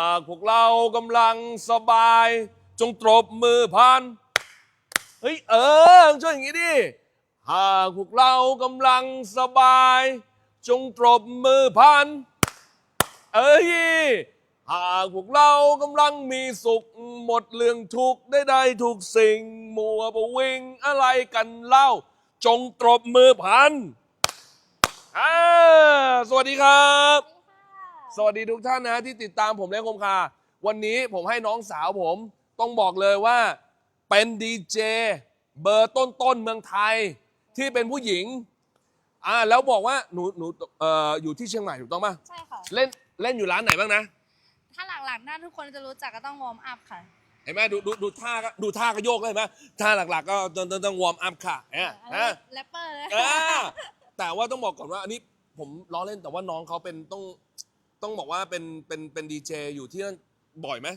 หากพวกเรากำลังสบาย จงตรบมือพัน เฮ้ย เออช่วยอย่างนี้ดิ หากพวกเรากำลังสบาย จงตรบมือพัน เอ้ย หากพวกเรากำลังมีสุข หมดเรื่องทุกข์ได้ได้ทุกสิ่ง มัวประวิงอะไรกันเล่า จงตรบมือพันอ่าสวัสดีครับ สวัสดีทุกท่านนะที่ติดตามผมและคมคา วันนี้ผมให้น้องสาวผมต้องบอกเลยว่าเป็นดีเจเบอร์ต้นๆเมืองไทยที่เป็นผู้หญิงอ่าแล้วบอกว่าหนูหนูเอ่ออยู่ที่เชียงใหม่ถูกต้องป่ะใช่ค่ะ เล่นเล่นอยู่ร้านไหนบ้างนะ ถ้าหลักๆน่าทุกคนจะรู้จักก็ต้องวอร์มอัพค่ะ เห็นไหมดูดูดูท่าก็ดูท่าก็โยกเลยเห็นไหมท่าหลักๆ ก็ต้องต้องต้องวอร์มอัพค่ะเนี่ยอันนะนี้แรปเปอร์เลย อ่าแต่ว่าต้องบอกก่อนว่าอันนี้ผมล้อเล่นแต่ว่าน้องเขาเป็นต้อง ต้องบอกว่าเป็นเป็นเป็นดีเจอยู่ที่นั่นบ่อยไหม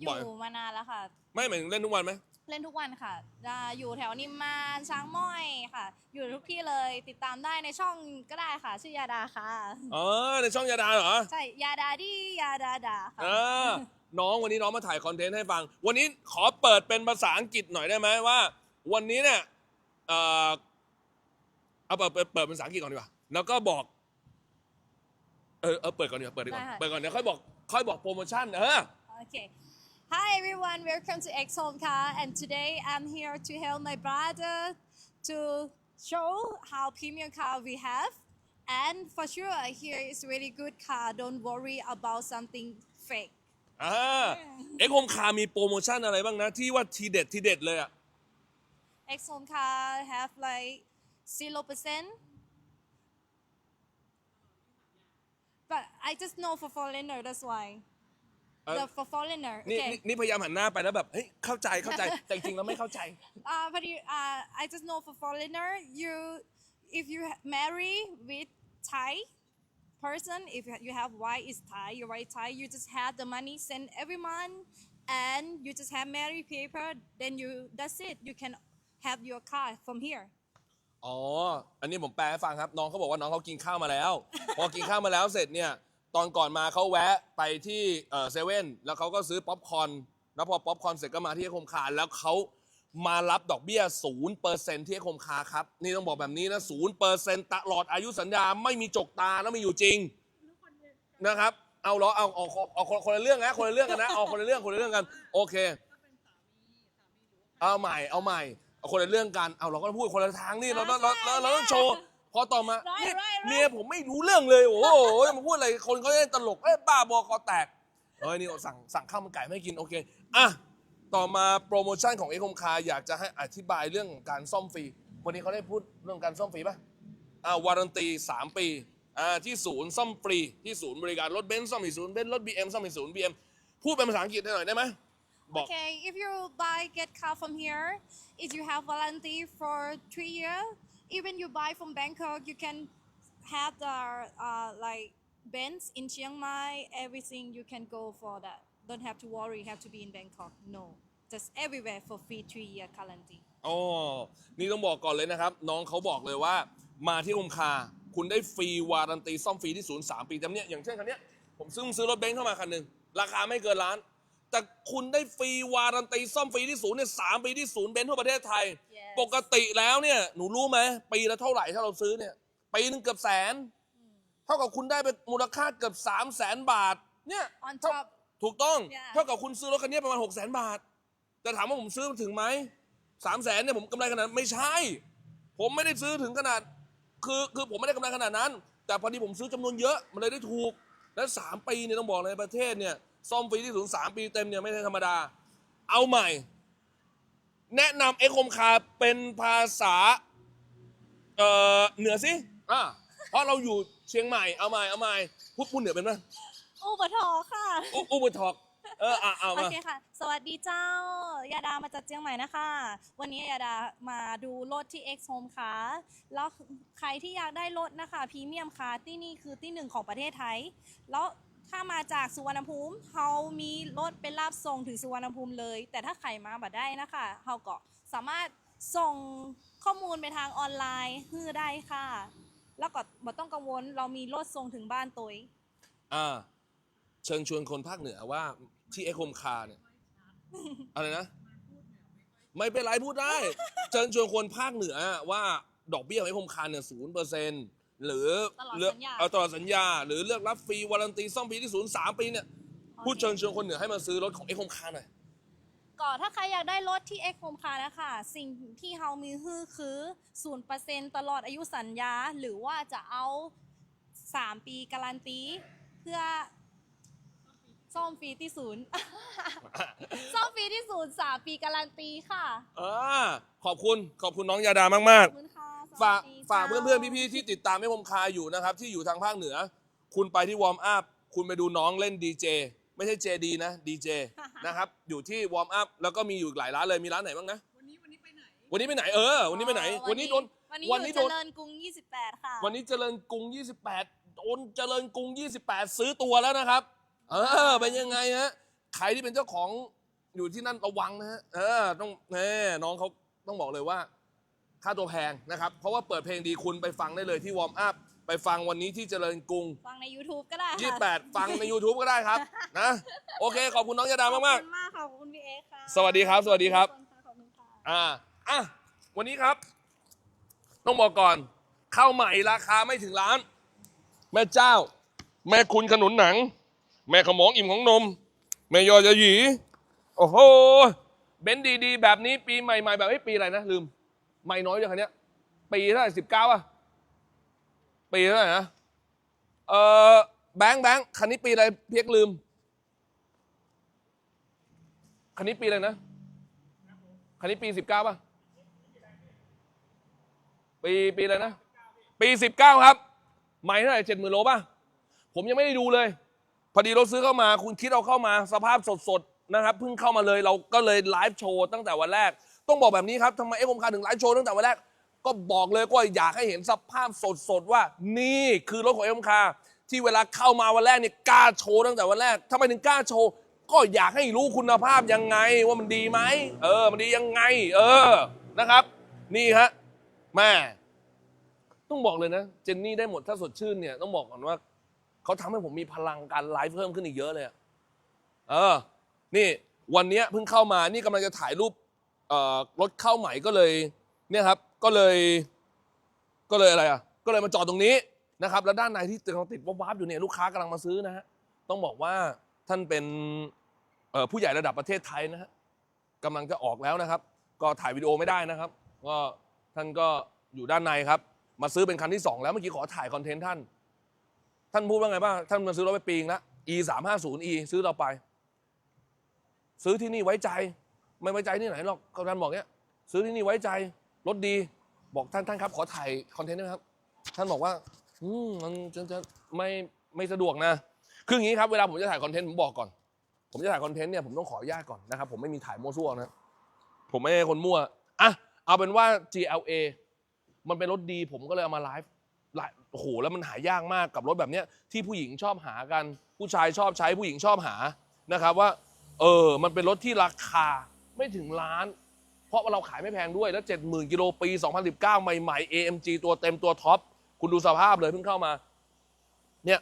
อบ่อย ยู่มานานแล้วค่ะ ไม่หมายถึงเล่นทุกวันไหมเล่นทุกวันค่ะจะอยู่แถวนิมมานช้างม้อยค่ะ อยู่ทุกที่เลยติดตามได้ในช่องก็ได้ค่ะ ชื่อยาดาค่ะอ๋อในช่องยาดาเหรอใช่ยาดาดียาดาดาค่ะเออน้องวันนี้น้องมาถ่ายคอนเทนต์ให้ฟัง วันนี้ขอเปิดเป็นภาษาอังกฤษหน่อยได้ไหมว่า วันนี้เนี่ยเออเอาเปิดเปิดเปิดเป็นภาษาอังกฤษก่อนดีกว่าแล้วก็บอก เออเออเปิดก่อนดีกว่าเปิดดีกว่าเปิดก่อนเดี๋ยวค่อยบอกค่อยบอกโปรโมชั่นเออโอเค Hi everyone, welcome to Exomka and today I'm here to help my brother to show how premium car we have. And for sure here is really good car. Don't worry about something fake. อ่าเอ็กโฮมคามีโปรโมชั่นอะไรบ้างนะ ที่ว่าทีเด็ดทีเด็ดเลยอะ Exomka have like 0% But I just know for foreigner, that's why. เอ่อ The for foreigner. นี่ Okay. นี่นี่พยายามหันหน้าไปแล้วแบบเฮ้ยเข้าใจเข้าใจแต่จริงๆแล้วไม่เข้าใจ uh, but you, uh, I just know for foreigner, you if you ha- marry with Thai person, if you ha- you have white is Thai, your white Thai, you just have the money sent every month, and you just have marry paper. Then you that's it. You can have your car from here. อ๋อ อันนี้ผมแปลให้ฟังครับ น้องเขาบอกว่าน้องเขากินข้าวมาแล้ว พอกินข้าวมาแล้วเสร็จเนี่ย ตอนก่อนมาเขาแวะไปที่เเซเว่นแล้วเขาก็ซื้อป๊อปคอร์นแล้วพอป๊อปคอร์นเสร็จก็มาที่โคมคาแล้วเขามารับดอกเบี้ยศูนย์เปอร์เซ็นที่โคมคาครับ นี่ต้องบอกแบบนี้นะศูนย์เปอร์เซ็นตลอดอายุสัญญาไม่มีจกตาแล้วมีอยู่จริงนะครับ เอาเหรอเอาเอาเอาเอาคนคนละเรื่องนะคนละเรื่องกันนะเอาคนละเรื่องคนละเรื่องกัน โอเค เอาใหม่เอาใหม่ เอาคนละเรื่องกันเอาเราก็พูดคนละทางนี่เราเราเราเราเราต้องโชว์พอต่อมา Right, เนี่ย right, right. เมียผมไม่รู้เรื่องเลยโอ้โหจะมาพูดอะไรคนเขาเล่นตลกเอ้ยบ้าบอคอแตกเฮ้ยนี่สั่งสั่งข้าวมันไก่ไม่ให้กินโอเคอะต่อมาโปรโมชั่นของเอคมคาอยากจะให้อธิบายเรื่องการซ่อมฟรีวันนี้เขาได้พูดเรื่องการซ่อมฟรีป่ะอ่าวารันตี3ปีอ่าที่ศูนย์ซ่อมฟรีที่ศูนย์บริการรถเบนซ์ซ่อมที่ศูนย์เบนซ์รถบีเอ็มซ่อมที่ศูนย์บีเอ็มพูดเป็นภาษาอังกฤษได้หน่อยได้ไหม บอก Okay, if you buy get car from here, if you have warranty for three years, even you buy from Bangkok, you can have the uh, like Benz in Chiang Mai, everything you can go for that. Don't have to worry, have to be in Bangkok. No, just everywhere for free three year guarantee. อ๋อนี่ต้องบอกก่อนเลยนะครับ น้องเขาบอกเลยว่า มาที่คุมคา คุณได้ฟรีวารันตีซ่อมฟรีที่ศูนย์สามปีแต่เนี่ยอย่างเช่นคันเนี้ยผมซื้อซื้อรถเบนซ์เข้ามาคันหนึ่งราคาไม่เกินล้าน แต่คุณได้ฟรีวารันตีซ่อมฟรีที่ศูนย์เนี่ยสามปีที่ศูนย์เบนซ์ทั่วประเทศไทย Yes. ปกติแล้วเนี่ยหนูรู้ไหมปีละเท่าไหร่ถ้าเราซื้อเนี่ยปีหนึงเกือบแสน เท่ากับคุณได้เป็นมูลค่าเกือบสามแสนบาท เนี่ย On เท่า top, ถูกต้อง Yeah. เท่ากับคุณซื้อรถคันนี้ประมาณหกแสนบาท แต่ถามว่าผมซื้อถึงไหมสามแสนเนี่ยผมกำไรขนาดนั้นไม่ใช่ ผมไม่ได้ซื้อถึงขนาด คือคือผมไม่ได้กำไรขนาดนั้น แต่พอดีผมซื้อจำนวนเยอะมันเลยได้ถูก แล้วสามปีเนี่ยต้องบอกในประเทศเนี่ย ซ่อมฟรีที่ศูนย์สามปีเต็มเนี่ยไม่ใช่ธรรมดา เอาใหม่ แนะนำเอ็กโคมคาเป็นภาษาเอ่อเหนือสิอ่าเพราะเราอยู่เชียงใหม่เอาใหม่เอาใหม่พูดพูดเหนือเป็นไหมอุปทอค่ะ อุอุบทอกเอออะเอาโอมา เคค่ะ สวัสดีเจ้า ยาดามาจากเชียงใหม่นะคะ วันนี้ยาดามาดูรถที่ X Home ค่ะ แล้วใครที่อยากได้รถนะคะพรีเมียมค่ะที่นี่คือที่หนึ่งของประเทศไทย แล้ว ถ้ามาจากสุวรรณภูมิเขามีรถเป็นรับส่งถึงสุวรรณภูมิเลย แต่ถ้าใครมาบัดได้นะคะเขาก็สามารถส่งข้อมูลไปทางออนไลน์ฮือได้ค่ะ แล้วก็บ่ต้องกังวลเรามีรถส่งถึงบ้านตัวเองอ่าเชิญชวนคนภาคเหนือว่าที่เอ็กโฮมคาเนี่ยอะไรนะ ไม่เป็นไรพูดได้ เชิญชวนคนภาคเหนือว่าดอกเบี้ยของเอ็กโฮมคาเนี่ยศูนย์เปอร์เซ็นต์ หรือตลอดเลือกสัญญาเอาตลอดสัญญา หรือเลือกรับฟรีวารันตีซ่อมฟรีที่ศูนย์สามปีเนี่ยพูดเชิญชวนคนเหนือให้มาซื้อรถของเอ็กโฮมคาหน่อยก่อนถ้าใครอยากได้รถที่ X Home Car นะคะสิ่งที่เฮามีฮือคือ0%ตลอดอายุสัญญา หรือว่าจะเอา3ปีการันตีเพื่อ ซ่อมฟรีที่ศูนย์ ซ่อมฟรีที่ศูนย์สามปีการันตีค่ะอ่าขอบคุณขอบคุณน้องยาดามากขอบคุณค่ะสๆฝากวัสดีฝากจ้เพื่อนๆพี่ๆที่ติดตามไม่คมคาอยู่นะครับ ที่อยู่ทางภาคเหนือ คุณไปที่วอร์มอัพคุณไปดูน้องเล่นดีเจไม่ใช่เจดีนะดีเจนะครับ อยู่ที่วอร์มอัพแล้วก็มีอยู่อีกหลายร้านเลยมีร้านไหนบ้างนะวันนี้วันนี้ไปไหน วันนี้ไปไหน เออวันนี้ไปไหน วันนี้โดน วันนี้วันอนี้ยู่โดเจนริญกรุง 28 ค่ะ วันนี้เจริญกรุง 28 โอนเจริญกรุง 28 ซื้อตัวแล้วนะครับ เออเป็นยังไงฮะใครที่เป็นเจ้าของอยู่ที่นั่นระวังนะฮะเออต้องแน่น้องเขาต้องบอกเลยว่า ค่าตัวแพงนะครับ เพราะว่าเปิดเพลงดีคุณไปฟังได้เลยที่วอร์มอัพไปฟังวันนี้ที่เจริญกรุง ฟังใน YouTube ก็ได้ค่ะ28 ฟังใน YouTube ก็ได้ครับ นะ โอเค ขอบคุณน้องยาดามากขอบคุณมากค่ะขอบคุณพี่เอ็กซ์ค่ะสวัสดีครับสวัสดีครับขอบคุณค่ะ ๆอ่าอะวันนี้ครับ ต้องบอกก่อน ข้าวใหม่ราคาไม่ถึงล้าน แม่เจ้า แม่คุณขนุนหนัง แม่ขมองอิ่มของนม แม่ยอจะหยีโอ้โหเบนซ์ดีๆ แบบนี้ปีใหม่ๆแบบไอ้ปีอะไรนะลืมใหม่น้อยอย่างคันเนี้ยปีเท่าไหร่สิบเก้าอะปีเท่าไหร่นะเออแบงค์แบงค์คันนี้ปีอะไรเพียกลืม คันนี้ปีอะไรนะคันนี้ปีสิบเก้าป่ะปีปีอะไรนะ ปีสิบเก้าครับ ไม่เท่าไหร่เจ็ดหมื่นโลป่ะ ผมยังไม่ได้ดูเลย พอดีเราซื้อเข้ามา คุณคิดเอาเข้ามาสภาพสดๆนะครับเพิ่งเข้ามาเลยเราก็เลยไลฟ์โชว์ตั้งแต่วันแรก ต้องบอกแบบนี้ครับทำไมเอ็กซ์คมคาถึงไลฟ์โชว์ตั้งแต่วันแรก ก็บอกเลยว่าอยากให้เห็นสภาพสดๆว่า นี่คือรถของเอ็กซ์คมคาที่เวลาเข้ามาวันแรกเนี่ยกล้าโชว์ตั้งแต่วันแรกทำไมถึงกล้าโชว์ก็อยากให้รู้คุณภาพยังไงว่ามันดีไหมเออ มันดียังไง เออนะครับ นี่ฮะแม่ต้องบอกเลยนะ เจนนี่ได้หมดถ้าสดชื่นเนี่ยต้องบอกก่อนว่า เขาทำให้ผมมีพลังการไลฟ์เพิ่มขึ้นอีกเยอะเลยอะเออ นี่วันนี้เพิ่งเข้ามานี่กำลังจะถ่ายรูปเอรถเข้าใหม่ก็เลย เนี่ยครับ ก็เลย ก็เลยอะไรอะ ก็เลยมาจอดตรงนี้นะครับ แล้วด้านในที่กำลังติดวับๆอยู่เนี่ยลูกค้ากำลังมาซื้อนะฮะต้องบอกว่าท่านเป็นผู้ใหญ่ระดับประเทศไทยนะฮะกำลังจะออกแล้วนะครับ ก็ถ่ายวิดีโอไม่ได้นะครับ ก็ท่านก็อยู่ด้านในครับ มาซื้อเป็นคันที่สองแล้วเมื่อกี้ขอถ่ายคอนเทนต์ท่าน ท่านพูดว่าไงบ้างท่านมาซื้อรถไปปีงแล้ว e สามห้าศูนย์ e ซื้อเราไป ซื้อที่นี่ไว้ใจ ไม่ไว้ใจที่ไหนหรอกกำนันบอกเนี้ย ซื้อที่นี่ไว้ใจรถดี บอกท่านท่านครับ ขอถ่ายคอนเทนต์ได้ไหมครับ ท่านบอกว่า อืมมันจะจะไม่ไม่สะดวกนะคืออย่างนี้ครับเวลาผมจะถ่ายคอนเทนต์ผมบอกก่อน ผมจะถ่ายคอนเทนต์เนี่ยผมต้องขออนุญาตก่อนนะครับผมไม่มีถ่ายมั่วซั่วนะผมไม่ใช่คนมั่วอะเอาเป็นว่า GLA มันเป็นรถดี ผมก็เลยเอามาไลฟ์ หลายโอ้โหแล้วมันหายากมากกับรถแบบเนี้ยที่ผู้หญิงชอบหากัน ผู้ชายชอบใช้ผู้หญิงชอบหานะครับว่า เออมันเป็นรถที่ราคาไม่ถึงล้าน เพราะว่าเราขายไม่แพงด้วยแล้ว70,000กิโลปี 2019 ใหม่ๆ AMG ตัวเต็มตัวท็อปคุณดูสภาพเลยเพิ่งเข้ามา เนี่ย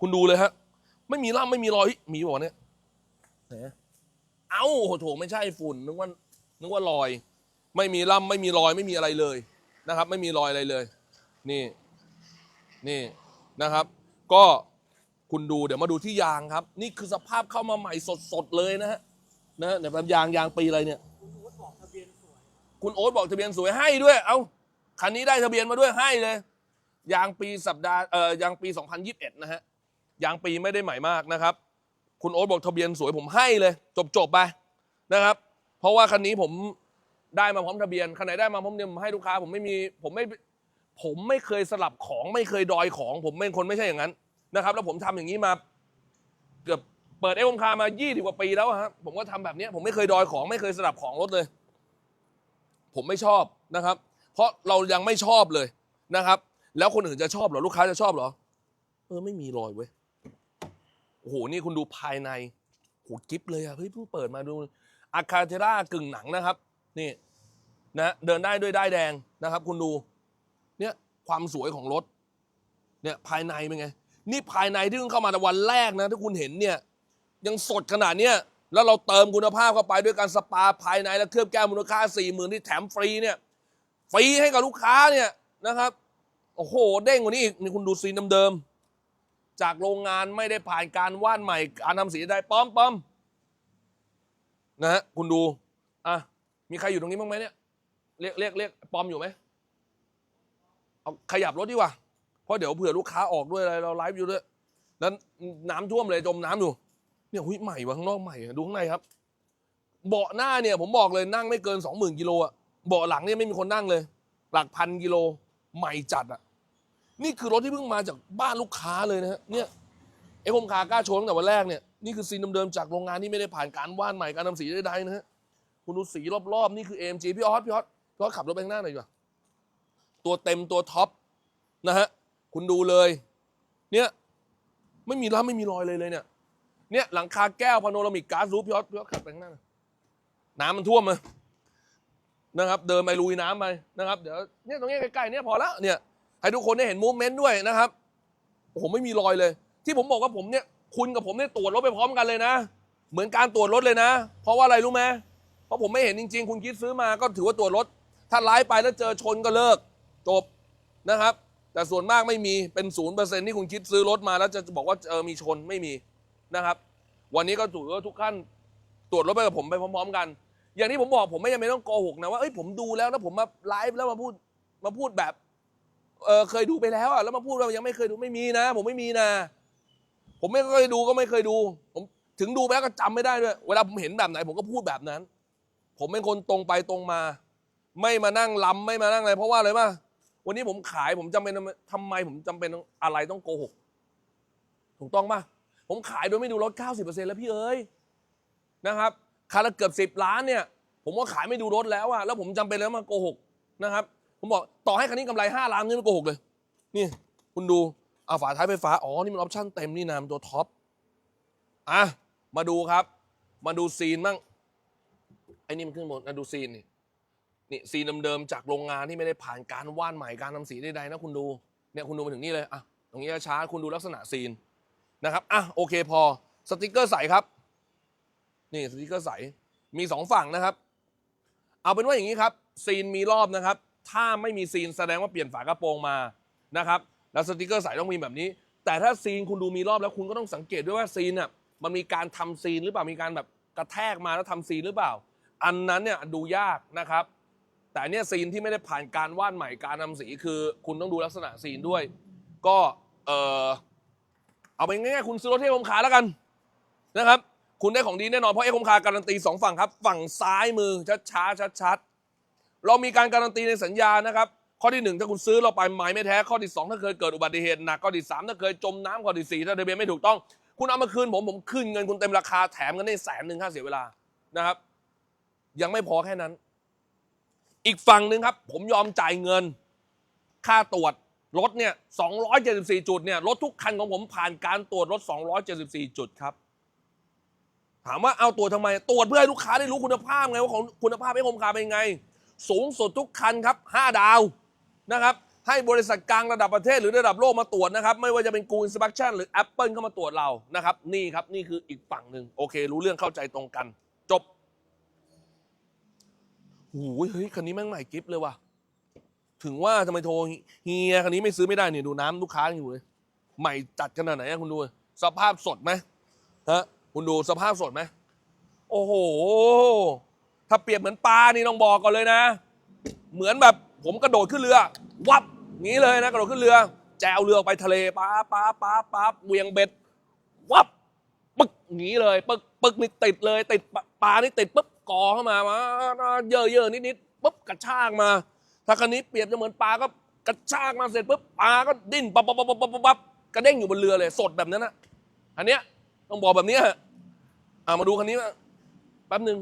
คุณดูเลยฮะไม่มีล่ำไม่มีรอยมีบอกเนี่ยเอ้าโอ้โถไม่ใช่ฝุ่นนึกว่านึกว่ารอย ไม่มีล่ำไม่มีรอยไม่มีอะไรเลยนะครับ ไม่มีรอยอะไรเลย นี่ นี่นะครับ ก็คุณดูเดี๋ยวมาดูที่ยางครับ นี่คือสภาพเข้ามาใหม่สดๆเลยนะฮะนะเดี๋ยวแบบยางยางปีอะไรเนี่ย คุณโอ๊ตบอกทะเบียนสวยให้ด้วย เอาคันนี้ได้ทะเบียนมาด้วยให้เลย ยางปีสัปดาห์เอ่อยางปี 2021 นะฮะยางปีไม่ได้ใหม่มากนะครับ คุณโอ๊ตบอกทะเบียนสวยผมให้เลย จบๆไปนะครับ เพราะว่าคันนี้ผมได้มาพร้อมทะเบียนคันไหนได้มาพร้อมเบียผมให้ลูกค้าผมไม่มีผมไม่ ผมไม่เคยสลับของไม่เคยดอยของ ผมเป็นคนไม่ใช่อย่างนั้นนะครับ แล้วผมทำอย่างนี้มา เกือบเปิดเอฟมคามา20กว่าปีแล้วอะครับผมก็ทำแบบนี้ผมไม่เคยดอยของไม่เคยสลับของรถเลย ผมไม่ชอบนะครับ เพราะเรายังไม่ชอบเลยนะครับ แล้วคนอื่นจะชอบหรอลูกค้าจะชอบหรอเออไม่มีรอยเว้ยโอ้โหนี่คุณดูภายในโหกิฟเลยอะเฮ้ยเพิ่งเปิดมาดูอาคาเทรากึ่งหนังนะครับ นี่นะเดินได้ด้วยได้แดงนะครับ คุณดู เนี่ยความสวยของรถเนี่ยภายในเป็นไง นี่ภายในที่เพิ่งเข้ามาแต่วันแรกนะถ้าคุณเห็นเนี่ยยังสดขนาดเนี้ยแล้วเราเติมคุณภาพเข้าไปด้วยการสปาภายในและเคลือบแก้มมูลค่า4ี่หมื่นที่แถมฟรีเนี่ยฟรีให้กับลูกค้าเนี่ยนะครับโอ้โหเด้งกว่านี้อีกนี่คุณดูซีนเดิมๆจากโรงงานไม่ได้ผ่านการว่านใหม่การทำสีใดป้อมป้อมนะฮะคุณดูอะมีใครอยู่ตรงนี้บ้างไหมเนี่ยเรียกเรียกเรียกปอมอยู่ไหม เอาขยับรถดีกว่า เพราะเดี๋ยวเผื่อลูกค้าออกด้วยอะไรเราไลฟ์อยู่ด้วยแล้วน้ำท่วมเลยจมน้ำอยู่ เนี่ยหุ้ยใหม่ว่ะข้างนอกใหม่ดูข้างในครับ เบาะหน้าเนี่ยผมบอกเลยนั่งไม่เกินสองหมื่นกิโลอะเบาะหลังเนี่ยไม่มีคนนั่งเลย หลักพันกิโลใหม่จัดอะนี่คือรถที่เพิ่งมาจากบ้านลูกค้าเลยนะฮะเนี่ยเอ็กโคมคากล้าโชว์ตั้งแต่วันแรกเนี่ยนี่คือซีนเดิมๆจากโรงงานที่ไม่ได้ผ่านการว่านใหม่การทำสีใดๆนะฮะคุณดูสีรอบๆนี่คือ AMG พี่ออสพี่ออสพี่ออสขับรถไปข้างหน้าหน่อยดีกว่า ตัวเต็มตัวท็อปนะฮะคุณดูเลย เนี่ยไม่มีร้าไม่มีรอยเลยเลยเนี่ยเนี่ยหลังคาแก้วพาโนรามิกก๊าซรูปพี่ออสพี่ออสขับไปข้างหน้าหน่อยน้ำมันท่วมมานะครับ เดินไปลุยน้ำไปนะครับเดี๋ยวเนี่ยตรงนี้ใกล้ๆเนี่ยพอละเนี่ยให้ทุกคนได้เห็นมูฟเมนต์ด้วยนะครับโอ้โหไม่มีรอยเลย ที่ผมบอกว่าผมเนี่ยคุณกับผมเนี่ยตรวจรถไปพร้อมกันเลยนะ เหมือนการตรวจรถเลยนะ เพราะว่าอะไรรู้ไหมเพราะผมไม่เห็นจริง ๆ คุณคิดซื้อมาก็ถือว่าตรวจรถถ้าไล่ไปแล้วเจอชนก็เลิก จบนะครับ แต่ส่วนมากไม่มีเป็นศูนย์เปอร์เซ็นที่คุณคิดซื้อรถมาแล้วจะบอกว่าเออมีชนไม่มีนะครับ วันนี้ก็ถือว่าทุกท่านตรวจรถไปกับผมไปพร้อม ๆ กัน อย่างที่ผมบอกผมไม่จำเป็นต้องโกหกนะว่าเอ้ยผมดูแล้วแล้วผมมาไลฟ์แล้วมาพูดมาพูดแบบเออเคยดูไปแล้วอะแล้วมาพูดว่ายังไม่เคยดูไม่มีนะ ผมไม่มีนะ ผมไม่เคยดูก็ไม่เคยดู ผมถึงดูไปแล้วก็จำไม่ได้ด้วยเวลาผมเห็นแบบไหน ผมก็พูดแบบนั้น ผมเป็นคนตรงไปตรงมา ไม่มานั่งล้ำไม่มานั่งอะไรเพราะว่าอะไรป่ะ วันนี้ผมขายผมจำเป็นทำไมผมจำเป็นอะไรต้องโกหกถูกต้องป่ะผมขายโดยไม่ดูรถ 90%แล้วพี่เอ้ยนะครับคันละเกือบ 10 ล้านเนี่ย ผมว่าขายไม่ดูรถแล้วอะแล้วผมจำเป็นแล้วมาโกหกนะครับผมบอกต่อให้คันนี้กำไร5ล้านนี่ไม่โกหกเลย นี่ คุณดูเอาฝาท้ายไฟฟ้าอ๋อนี่มันออปชั่นเต็มนี่นามนตัวท็อปอะมาดูครับ มาดูซีนบ้างไอ้นี่มันขึ้นบนนะดูซีนนี่ นี่ซีเดิมๆจากโรงงานที่ไม่ได้ผ่านการว่านใหม่การทำสีใดๆนะคุณดูเนี่ยคุณดูมาถึงนี่เลยอะตรงนี้ช้าคุณดูลักษณะซีนนะครับอะโอเคพอสติกเกอร์ใสครับ นี่สติกเกอร์ใสมีสองฝั่งนะครับ เอาเป็นว่าอย่างนี้ครับ ซีนมีรอบนะครับ ถ้าไม่มีซีนแสดงว่าเปลี่ยนฝากระโปรงมานะครับแล้วสติกเกอร์ใสต้องมีแบบนี้ แต่ถ้าซีนคุณดูมีรอบแล้วคุณก็ต้องสังเกตด้วยว่าซีนอะมันมีการทำซีนหรือเปล่ามีการแบบกระแทกมาแล้วทำซีนหรือเปล่า อันนั้นเนี่ยดูยากนะครับ แต่อันเนี่ยซีนที่ไม่ได้ผ่านการวาดใหม่การทำสีคือ คุณต้องดูลักษณะซีนด้วย ก็เออเอาไปง่ายๆคุณซื้อรถที่ผมขาแล้วกันนะครับ คุณได้ของดีแน่นอนเพราะเอ็กคมคาการันตีสองฝั่งครับ ฝั่งซ้ายมือชัดช้าชัดชัดๆเรามีการการันตีในสัญญานะครับ ข้อที่หนึ่งถ้าคุณซื้อเราไปหมายไม่แท้ข้อที่สองถ้าเคยเกิดอุบัติเหตุหนักข้อที่สามถ้าเคยจมน้ำข้อที่สี่ถ้าทะเบียนไม่ถูกต้อง คุณเอามาคืนผมผมคืนเงินคุณเต็มราคาแถมกันได้แสนหนึ่งค่าเสียเวลานะครับ ยังไม่พอแค่นั้น อีกฝั่งหนึ่งครับ ผมยอมจ่ายเงิน ค่าตรวจรถเนี่ย 274 จุดเนี่ย รถทุกคันของผมผ่านการตรวจรถ 274 จุดครับ ถามว่าเอาตรวจทำไม ตรวจเพื่อให้ลูกค้าได้รู้คุณภาพไงว่าของคุณภาพไอ้คมคาเป็นไง สูงสุดทุกคันครับ 5 ดาวนะครับ ให้บริษัทกลางระดับประเทศหรือระดับโลกมาตรวจนะครับ ไม่ว่าจะเป็นกูอินสปักชั่นหรือ Apple เข้ามาตรวจเรานะครับ นี่ครับ นี่คืออีกฝั่งหนึ่งโอเค รู้เรื่องเข้าใจตรงกัน จบ โอ้ยเฮ้ยคันนี้แม่งใหม่กิฟเลยว่ะ ถึงว่าทำไมโทรเฮียคันนี้ไม่ซื้อไม่ได้เนี่ยดูน้ำลูกค้ายังอยู่เลย ใหม่จัดขนาดไหนอะคุณดู สภาพสดไหมฮะคุณดูสภาพสดไหมโอ้โห ถ้าเปรียบเหมือนปลานี่ต้องบอกก่อนเลยนะ เหมือนแบบผมกระโดดขึ้นเรือ วับงี้เลยนะกระโดดขึ้นเรือ แจวเรือออกไปทะเลป๊าป๊าป๊าป๊าเวียงเบ็ด วับ ปึ๊กงี้เลย ปึ๊กปึ๊กนี่ติดเลย ติดปลานี่ติดปุ๊บ กอเข้ามามาเยอะเยอะนิดๆปุ๊บกระชากมา ถ้าคันนี้เปรียบจะเหมือนปลาก็กระชากมาเสร็จปุ๊บปลาก็ดิ้นปั๊บปั๊บปั๊บปั๊บปั๊บกระเด้งอยู่บนเรือเลย สดแบบนั้นนะอันเนี้ยต้องบอกแบบนี้ยอ่ามาดูคันนี้นะแป๊บหนึ่ง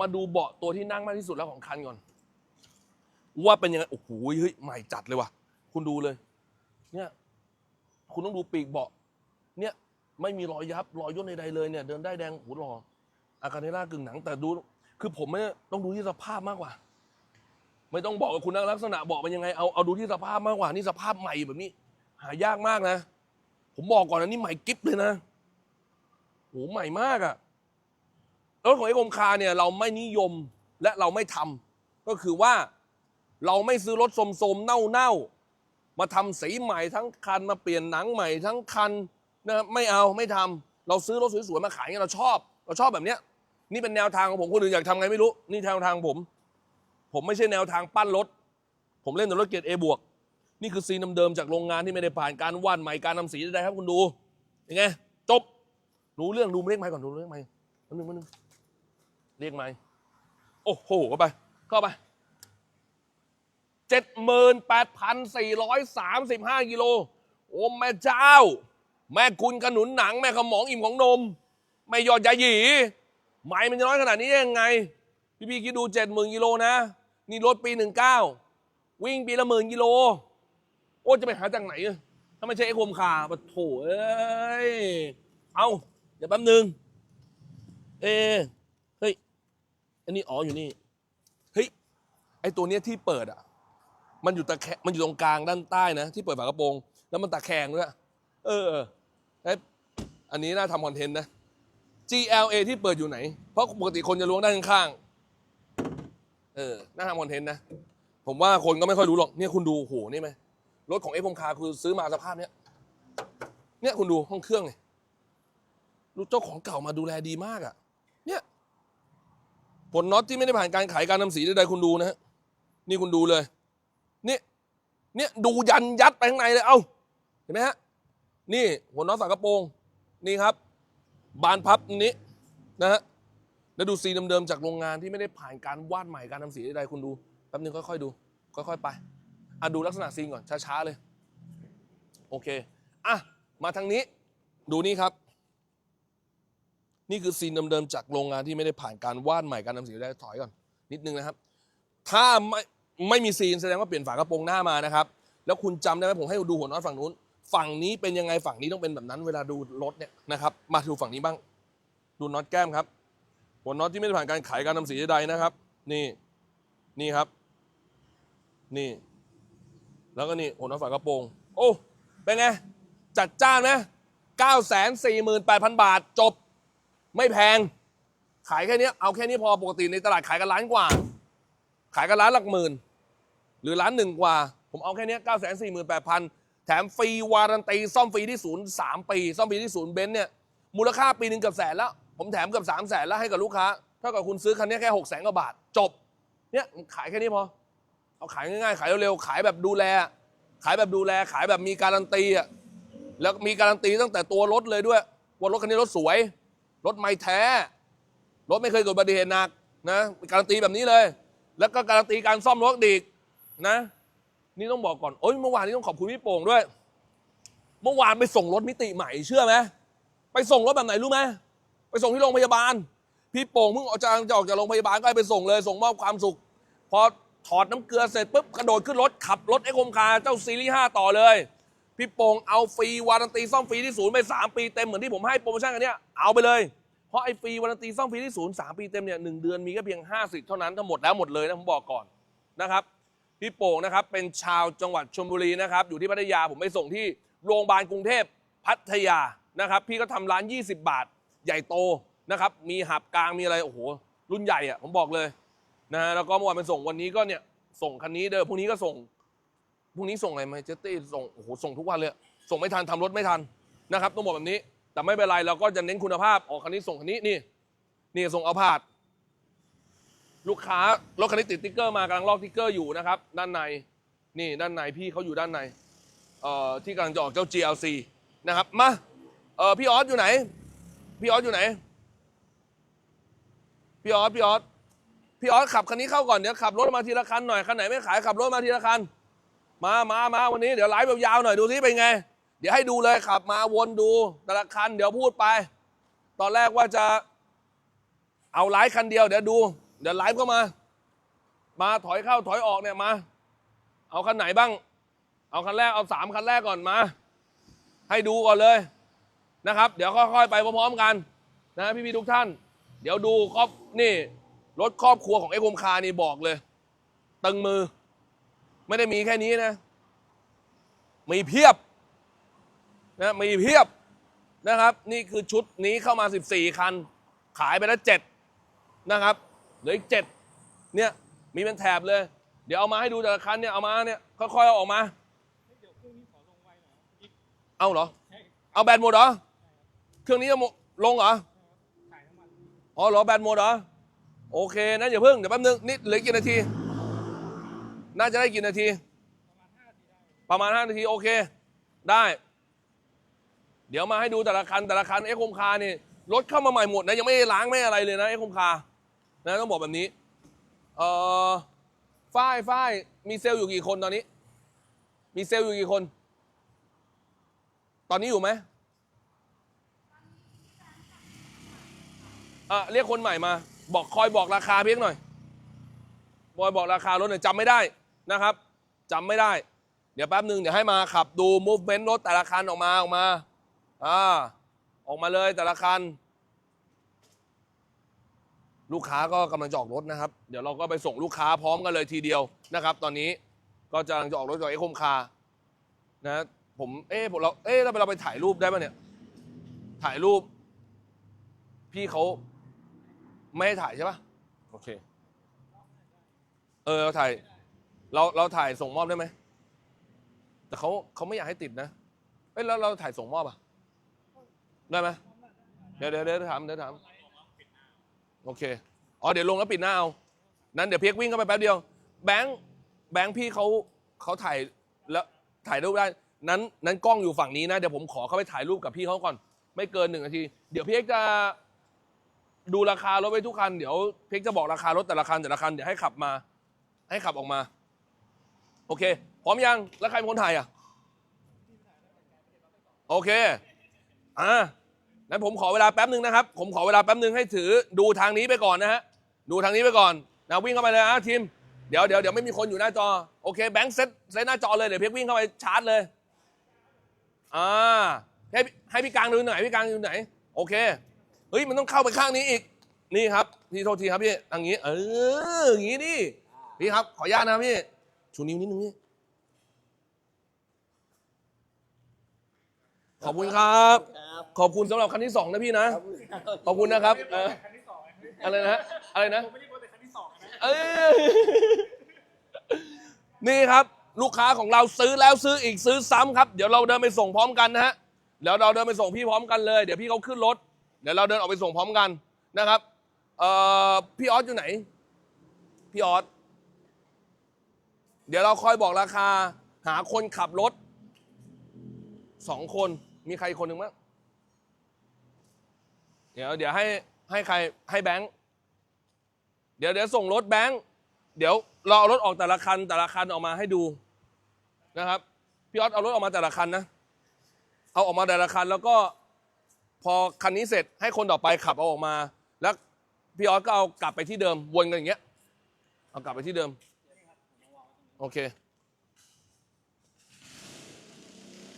มาดูเบาะตัวที่นั่งมากที่สุดแล้วของคันก่อน ว่าเป็นยังไงโอ้โหเฮ้ยใหม่จัดเลยว่ะ คุณดูเลย เนี่ย คุณต้องดูปีกเบาะ เนี่ย ไม่มีรอยยับรอยย่นใดๆเลยเนี่ย เดินได้แดงโอ้โหหล่ออาคาเทล่ากึ่งหนังแต่ดู คือผมไม่ต้องดูที่สภาพมากกว่า ไม่ต้องบอกว่าคุณลักษณะบอกเป็นยังไงเอาเอาดูที่สภาพมากกว่า นี่สภาพใหม่แบบนี้ หายากมากนะ ผมบอกก่อนนะนี่ใหม่กิฟเลยนะโหใหม่มากอะรถของเอ็กโคมคาเนี่ยเราไม่นิยมและเราไม่ทำก็คือว่าเราไม่ซื้อรถสมๆเน่าๆมาทำสีใหม่ทั้งคันมาเปลี่ยนหนังใหม่ทั้งคันนะไม่เอาไม่ทำเราซื้อรถสวยๆมาขายเนี่ยเราชอบ เราชอบแบบเนี้ย นี่เป็นแนวทางของผมคนอื่นอยากทำไงไม่รู้ นี่แนวทางผม ผมไม่ใช่แนวทางปั้นรถ ผมเล่นแต่รถเกียร์เอบวก นี่คือซีนเดิมๆจากโรงงานที่ไม่ได้ผ่านการวาดใหม่การทำสีใดๆครับคุณดูยังไงจบรู้เรื่องดูเลขไม้ก่อนดูเลขไม้แป๊บนึงแป๊บนึงเลขไม้โอ้โหเข้าไป เข้าไปเจ็ดหมื่นแปดพันสี่ร้อยสามสิบห้ากิโลโอ้แม่เจ้า แม่คุณขนุนหนัง แม่ขมองอิ่มของนมแม่ยอดยาหยี ไม้มันจะน้อยขนาดนี้ได้ยังไง พี่พี่คิดดูเจ็ดหมื่นกิโลนะ นี่รถปีหนึ่งเก้าวิ่งปีละหมื่นกิโล โอ้จะไปหาจากไหนอะถ้าไม่ใช่ไอ้โคมคาปะโถเอ้ย เอาเดี๋ยวแป๊บนึง เอเฮ้ย อันนี้อ๋ออยู่นี่ เฮ้ย ไอตัวเนี้ยที่เปิดอะ มันอยู่ตะแคมันอยู่ตรงกลางด้านใต้นะ ที่เปิดฝากระโปรง แล้วมันตะแคงด้วย เออเออเอ้ยอันนี้น่าทำคอนเทนต์นะ GLA ที่เปิดอยู่ไหน เพราะปกติคนจะล้วงด้านข้างๆเออน่าทำคอนเทนต์นะ ผมว่าคนก็ไม่ค่อยรู้หรอก เนี่ยคุณดูโหนี่ไหมรถของเอฟพงคาคือซื้อมาสภาพเนี้ย เนี่ยคุณดูห้องเครื่องเลยรู้เจ้าของเก่ามาดูแลดีมากอะ่ะ เนี่ยผลน็อตที่ไม่ได้ผ่านการขายการทำสีใดๆคุณดูนะฮะ นี่คุณดูเลย นี่ เนี่ยดูยันยัดไปข้างในเลย เอ้า เห็นไหมฮะ นี่หัวน็อตฝากระโปรง นี่ครับ บานพับนี้นะฮะแล้วดูซีเดิมๆจากโรงงานที่ไม่ได้ผ่านการวาดใหม่การทำสีใดๆคุณดูแป๊บนึงค่อยๆดู ค่อยๆไปอะดูลักษณะซีนก่อนช้าๆเลย โอเคอะมาทางนี้ดูนี่ครับ นี่คือซีนเดิมๆจากโรงงานที่ไม่ได้ผ่านการวาดใหม่การทำสีได้ถอยก่อน นิดนึงนะครับ ถ้าไม่ไม่มีซีนแสดงว่าเปลี่ยนฝากระโปรงหน้ามานะครับ แล้วคุณจำได้ไหมผมให้ดูหัวน็อตฝั่งนู้น ฝั่งนี้เป็นยังไงฝั่งนี้ต้องเป็นแบบนั้นเวลาดูรถเนี่ยนะครับมาดูฝั่งนี้บ้าง ดูน็อตแก้มครับ หัวน็อตที่ไม่ได้ผ่านการไขการทำสีใดๆนะครับ นี่นี่ครับ นี่ แล้วก็นี่หัวน็อตฝากระโปรง โอ้เป็นไงจัดจ้านไหมเก้าแสนสี่หมื่นแปดพันบาทจบ ไม่แพง ขายแค่นี้เอาแค่นี้พอปกติในตลาดขายกันล้านกว่า ขายกันล้านหลักหมื่น หรือล้านหนึ่งกว่า ผมเอาแค่นี้เก้าแสนสี่หมื่นแปดพัน แถมฟรีวารันตีซ่อมฟรีที่ศูนย์สามปี ซ่อมฟรีที่ศูนย์เบนซ์เนี่ยมูลค่าปีหนึ่งเกือบแสนแล้ว ผมแถมเกือบสามแสนแล้วให้กับลูกค้าเท่ากับคุณซื้อคันนี้แค่หกแสนกว่าบาท จบเนี่ยขายแค่นี้พอเอาขายง่ายๆ ขายเร็วๆขายแบบดูแล ขายแบบดูแลขายแบบมีการันตีอะแล้วมีการันตีตั้งแต่ตัวรถเลยด้วยว่ารถคันนี้รถสวย รถไม่แท้ รถไม่เคยเกิดอุบัติเหตุหนักนะการันตีแบบนี้เลย แล้วก็การันตีการซ่อมรถดีกนะ นี่ต้องบอกก่อนโอ้ยเมื่อวานนี้ต้องขอบคุณพี่โป่งด้วย เมื่อวานไปส่งรถมิติใหม่เชื่อไหมไปส่งรถแบบไหนรู้ไหมไปส่งที่โรงพยาบาล พี่โป่งเพิ่งออกจากจะออกจากโรงพยาบาลก็ไปส่งเลย ส่งมอบความสุข พอถอดน้ำเกลือเสร็จปุ๊บกระโดดขึ้นรถขับรถไอ้คมคาเจ้าซีรีส์5ต่อเลย พี่โป่งเอาฟรีวารันตีซ่อมฟรีที่ศูนย์ไป3ปีเต็มเหมือนที่ผมให้โปรโมชั่นกันเนี้ยเอาไปเลยเพราะไอ้ฟรีวารันตีซ่อมฟรีที่ศูนย์สามปีเต็มเนี่ยหนึ่งเดือนมีแค่เพียง5สิทธิ์เท่านั้นทั้งหมดแล้วหมดเลยนะผมบอกก่อนนะครับ พี่โป่งนะครับเป็นชาวจังหวัดชลบุรีนะครับอยู่ที่พัทยาผมไปส่งที่โรงพยาบาลกรุงเทพพัทยานะครับ พี่ก็ทำร้าน 20 บาท ใหญ่โตนะครับ มีหับกลางมีอะไรโอ้โหรุ่นใหญ่อะผมบอกเลยนะฮะแล้วก็เมื่อวานไปส่งวันนี้ก็เนี่ยส่งคันนี้เด้อพรุ่งนี้ก็ส่งพรุ่งนี้ส่งอะไรไหมเจตตี้ส่งโอ้โหส่งทุกวันเลย ส่งไม่ทันทำรถไม่ทันนะครับต้องบอกแบบนี้ แต่ไม่เป็นไรเราก็จะเน้นคุณภาพออกคันนี้ส่งคันนี้นี่นี่ส่งเอาผาด ลูกค้ารถคันนี้ติดติ๊กเกอร์มากำลังลอกติ๊กเกอร์อยู่นะครับ ด้านในนี่ด้านในพี่เขาอยู่ด้านในเอ่อที่กำลังจะออกเจ้า GLC นะครับมาเอ่อพี่ออสอยู่ไหน พี่ออสอยู่ไหน พี่ออสพี่ออสพี่ออสขับคันนี้เข้าก่อนเดี๋ยวขับรถมาทีละคันหน่อยคันไหนไม่ขายขับรถมาทีละคันมามามาวันนี้เดี๋ยวไลฟ์ยาวหน่อยดูซิเป็นไง เดี๋ยวให้ดูเลยขับมาวนดูแต่ละคันเดี๋ยวพูดไป ตอนแรกว่าจะเอาไลฟ์คันเดียวเดี๋ยวดู เดี๋ยวไลฟ์เข้ามา มาถอยเข้าถอยออกเนี่ยมา เอาคันไหนบ้าง เอาคันแรกเอาสามคันแรกก่อนมา ให้ดูก่อนเลยนะครับ เดี๋ยวค่อยๆ ไปพร้อมๆกันนะพี่ๆทุกท่าน เดี๋ยวดูครอบนี่รถครอบครัวของไอ้คมคานี่บอกเลย ตึงมือ ไม่ได้มีแค่นี้นะ มีเพียบนะมีเพียบนะครับ นี่คือชุดนี้เข้ามา 14 คัน ขายไปแล้วเจ็ดนะครับ เหลืออีกเจ็ดเนี่ยมีเป็นแถบเลย เดี๋ยวเอามาให้ดูแต่ละคันเนี่ยเอามาเนี่ยค่อยๆเอาออกมาเอาเหรอ เอาแบตหมดเหรอ เครื่องนี้จะลงเหรออ๋อเหรอแบตหมดเหรอ โอเคนะอย่าเพิ่งเดี๋ยวแป๊บนึงนี่เหลือกี่นาที น่าจะได้กี่นาที ประมาณ5นาทีโอเค ได้ เดี๋ยวมาให้ดูแต่ละคันแต่ละคันเอ็กคมคาเนี่ยรถเข้ามาใหม่หมดนะยังไม่ล้างไม่อะไรเลยนะเอ็กคมคา นะต้องบอกแบบนี้ เอ่อฝ้ายฝ้ายมีเซลล์อยู่กี่คนตอนนี้ มีเซลล์อยู่กี่คน ตอนนี้อยู่ไหมอะเรียกคนใหม่มา บอกคอยบอกราคาเพียงหน่อยบอยบอกราคารถหน่อยจำไม่ได้นะครับจำไม่ได้ เดี๋ยวแป๊บหนึ่งเดี๋ยวให้มาขับดู movement รถแต่ละคันออกมาออกมาอ่าออกมาเลยแต่ละคัน ลูกค้าก็กำลังจะออกรถนะครับ เดี๋ยวเราก็ไปส่งลูกค้าพร้อมกันเลยทีเดียวนะครับ ตอนนี้ก็จะกำลังจะออกรถจากเอ็กคมคานะผมเอ๊ะผมเราเอ๊ะเราไปเราไปถ่ายรูปได้ปะเนี่ย ถ่ายรูป พี่เขาไม่ให้ถ่ายใช่ปะโอเค เออเราถ่ายเราเราถ่ายส่งมอบได้ไหมแต่เขาเขาไม่อยากให้ติดนะเอ้ยแล้วเราถ่ายส่งมอบอะได้ไหมเดี๋ยวเดี๋ยวเดี๋ยวถามเดี๋ยวถาม โอเค อ๋อ เดี๋ยวลงแล้วปิดหน้าเอา นั้นเดี๋ยวเพียกวิ่งเข้าไปแป๊บเดียว แบงค์แบงค์พี่เขาเขาถ่ายแล้วถ่ายรูปได้ นั้นนั้นกล้องอยู่ฝั่งนี้นะ เดี๋ยวผมขอเข้าไปถ่ายรูปกับพี่เขาก่อน ไม่เกินหนึ่งนาที เดี๋ยวเพียกจะดูราคารถไว้ทุกคัน เดี๋ยวเพ็กจะบอกราคารถแต่ละคันแต่ละคันเดี๋ยวให้ขับมา ให้ขับออกมา โอเค พร้อมยัง แล้วใครเป็นคนถ่ายอะ โอเค อ่า งั้นผมขอเวลาแป๊บหนึ่งนะครับ ผมขอเวลาแป๊บหนึ่งให้ถือดูทางนี้ไปก่อนนะฮะ ดูทางนี้ไปก่อนนะวิ่งเข้าไปเลยอะทีม เดี๋ยวเดี๋ยวเดี๋ยวไม่มีคนอยู่หน้าจอ โอเคแบงค์เซตเซตหน้าจอเลย เดี๋ยวเพ็กวิ่งเข้าไปชาร์จเลย อ่า ให้ให้พี่กลางดูหน่อยพี่กลางอยู่ไหน โอเค เฮ้ยมันต้องเข้าไปข้างนี้อีก นี่ครับพี่โทษทีครับพี่อย่างนี้ เอออย่างนี้ดิพี่ครับ ขออนุญาตนะพี่ ชูนิ้วนิดนึงพี่ขอบคุณครับ ขอบคุณสำหรับคันที่สองนะพี่นะ ขอบคุณนะครับเอออะไรนะฮะอะไรนะเออนี่ครับลูกค้าของเราซื้อแล้วซื้ออีกซื้อซ้ำครับ เดี๋ยวเราเดินไปส่งพร้อมกันนะฮะเดี๋ยวเราเดินไปส่งพี่พร้อมกันเลย เดี๋ยวพี่เขาขึ้นรถ เดี๋ยวเราเดินออกไปส่งพร้อมกันนะครับเอ่อพี่ออสอยู่ไหน พี่ออสเดี๋ยวเราคอยบอกราคา หาคนขับรถสองคนมีใครอีกคนหนึ่งมั้ง เดี๋ยวเดี๋ยวให้ให้ใครให้แบงค์เดี๋ยวเดี๋ยวส่งรถแบงค์เดี๋ยวเราเอารถออกแต่ละคันแต่ละคันออกมาให้ดูนะครับพี่ออสเอารถออกมาแต่ละคันนะเอาออกมาแต่ละคันแล้วก็พอคันนี้เสร็จให้คนต่อไปขับเอาออกมา แล้วพี่ออสก็เอากลับไปที่เดิมวนกันอย่างเงี้ยเอากลับไปที่เดิมโอเค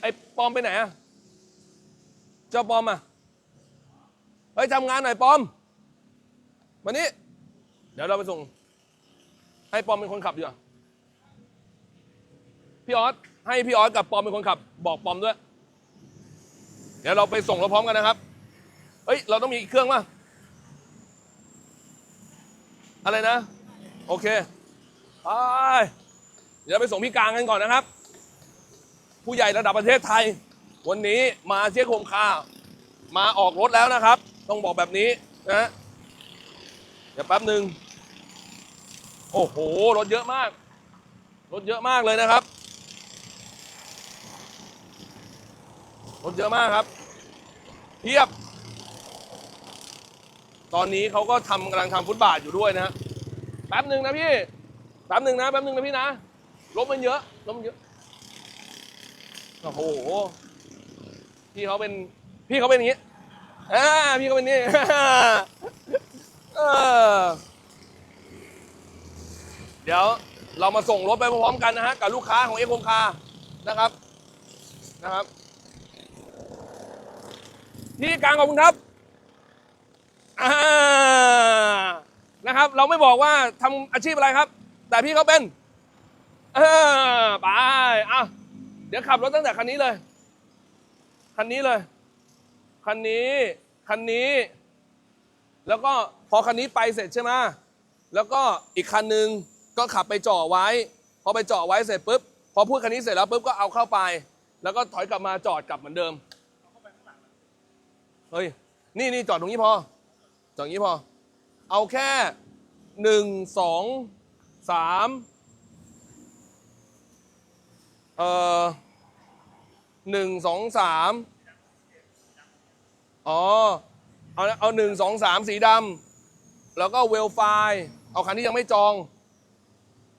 ไอ้ปอมไปไหนอะเจ้าปอมอะ เฮ้ยทำงานหน่อยปอมมานี่เดี๋ยวเราไปส่ง ให้ปอมเป็นคนขับดีกว่าพี่ออสให้พี่ออสกับปอมเป็นคนขับ บอกปอมด้วย เดี๋ยวเราไปส่งเราพร้อมกันนะครับ เฮ้ย เราต้องมีอีกเครื่องป่ะอะไรนะ โอเคไปเดี๋ยวไปส่งพี่กลางกันก่อนนะครับ ผู้ใหญ่ระดับประเทศไทย วันนี้มาเชียร์โคมคามาออกรถแล้วนะครับ ต้องบอกแบบนี้นะเดี๋ยวแป๊บหนึ่งโอ้โห รถเยอะมาก รถเยอะมากเลยนะครับ รถเยอะมากครับ เทียบ ตอนนี้เขาก็ทำกำลังทำฟุตบาทอยู่ด้วยนะฮะแป๊บหนึ่งนะพี่ แป๊บหนึ่งนะ แป๊บหนึ่งนะพี่นะ รถมันเยอะ รถมันเยอะ โอ้โห พี่เขาเป็น พี่เขาเป็นอย่างนี้ อ่าพี่เขาเป็นนี่เดี๋ยวเรามาส่งรถไปพร้อมกันนะฮะกับลูกค้าของเอ็กโคมคานะครับนะครับที่กลางขอบคุณครับนะครับ เราไม่บอกว่าทำอาชีพอะไรครับ แต่พี่เขาเป็นไปอะเดี๋ยวขับรถตั้งแต่คันนี้เลย คันนี้เลย คันนี้ คันนี้ แล้วก็พอคันนี้ไปเสร็จใช่ไหมแล้วก็อีกคันหนึ่งก็ขับไปจ่อไว้ พอไปจ่อไว้เสร็จปุ๊บ พอพูดคันนี้เสร็จแล้วปุ๊บก็เอาเข้าไป แล้วก็ถอยกลับมาจอดกลับเหมือนเดิมเฮ้ย นี่นี่จอดตรงนี้พอ จอดตรงนี้พอ เอาแค่หนึ่งสองสามเอ่อหนึ่งสองสาม อ๋อ เอาเอาหนึ่งสองสามสีดำแล้วก็เวลไฟเอาคันที่ยังไม่จอง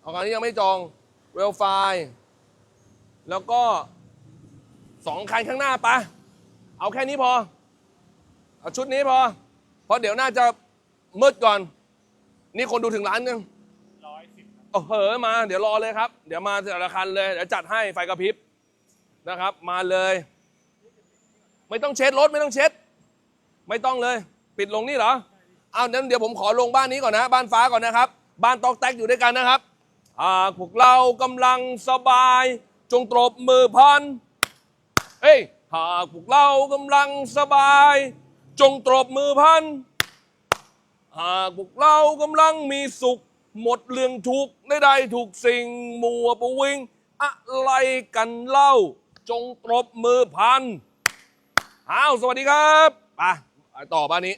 เอาคันที่ยังไม่จองเวลไฟแล้วก็สองคันข้างหน้าปะเอาแค่นี้พอ เอาชุดนี้พอ เพราะเดี๋ยวน่าจะมืดก่อน นี่คนดูถึงล้านยังร้อยสิบโอ้เหอมา เดี๋ยวรอเลยครับ เดี๋ยวมาแต่ละคันเลย เดี๋ยวจัดให้ไฟกระพริบนะครับ มาเลย ไม่ต้องเช็ดรถไม่ต้องเช็ด ไม่ต้องเลย ปิดลงนี่เหรอเอานั้นเดี๋ยวผมขอลงบ้านนี้ก่อนนะ บ้านฟ้าก่อนนะครับ บ้านตอกแตกอยู่ด้วยกันนะครับหากพวกเรากำลังสบาย จงตรบมือพันเฮ้ยหากพวกเรากำลังสบาย จงตรบมือพันหากพวกเรากำลังมีสุข หมดเรื่องทุกข์ได้ใดถูกสิ่งมัวประวิงอะไรกันเล่า จงตรบมือพันอ้าวสวัสดีครับไป ต่อบ้านนี้